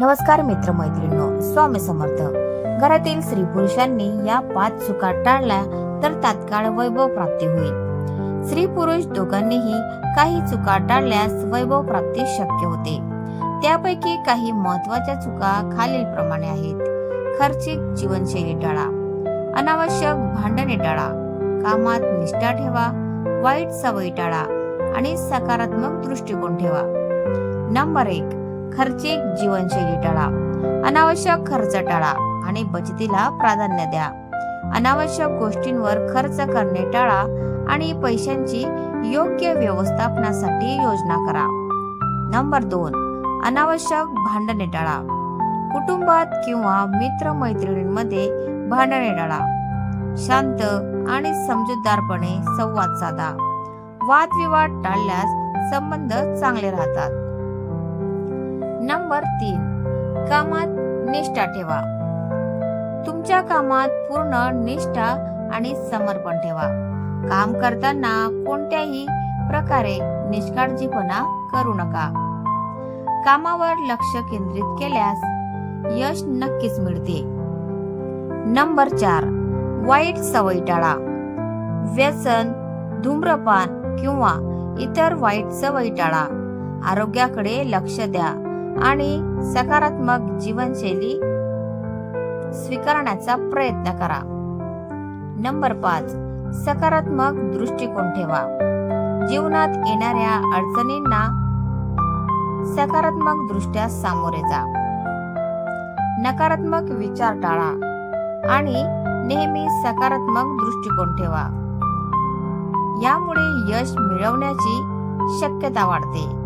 नमस्कार मित्र मैत्रिणींनो स्वामी समर्थ. घरातील स्त्री पुरुषांनी या पाच चुका टाळल्या तर तात्काळ वैभव प्राप्ती होईल. स्त्री पुरुष दोघांनीही काही चुका टाळल्यास वैभव प्राप्ती शक्य होते. त्यापैकी काही महत्त्वाच्या चुका खालील प्रमाणे आहेत. खर्चिक जीवनशैली टाळा अनावश्यक भांडणे टाळा कामात निष्ठा ठेवा वाईट सवयी टाळा आणि सकारात्मक दृष्टिकोन ठेवा. नंबर एक खर्चिक जीवनशैली टाळा अनावश्यक खर्च टाळा आणि बचतीला प्राधान्य द्या. अनावश्यक गोष्टींवर खर्च करणे टाळा आणि पैशांची योग्य व्यवस्थापनासाठी योजना करा. नंबर दोन अनावश्यक भांडणे टाळा. कुटुंबात किंवा मित्रमैत्रिणींमध्ये भांडणे टाळा. शांत आणि समजूतदारपणे संवाद साधा. वादविवाद टाळल्यास संबंध चांगले राहतात. नंबर तीन. कामात निष्ठा ठेवा. तुमच्या कामात पूर्ण निष्ठा आणि समर्पण ठेवा. काम करताना कोणत्याही प्रकारे निष्काळजीपणा करू नका. कामावर लक्ष केंद्रित केल्यास यश नक्कीच मिळते. नंबर चार. वाईट सवयी टाळा. व्यसन धूम्रपान किंवा इतर वाईट सवयी टाळा. आरोग्याकडे लक्ष द्या. आणि सकारात्मक जीवनशैली स्वीकारण्याचा प्रयत्न करा. नंबर पाच सकारात्मक दृष्टिकोन ठेवा. जीवनात येणाऱ्या अडचणींना सकारात्मक दृष्ट्या सामोरे जा. नकारात्मक विचार टाळा आणि नेहमी सकारात्मक दृष्टिकोन ठेवा. यामुळे यश मिळवण्याची शक्यता वाढते.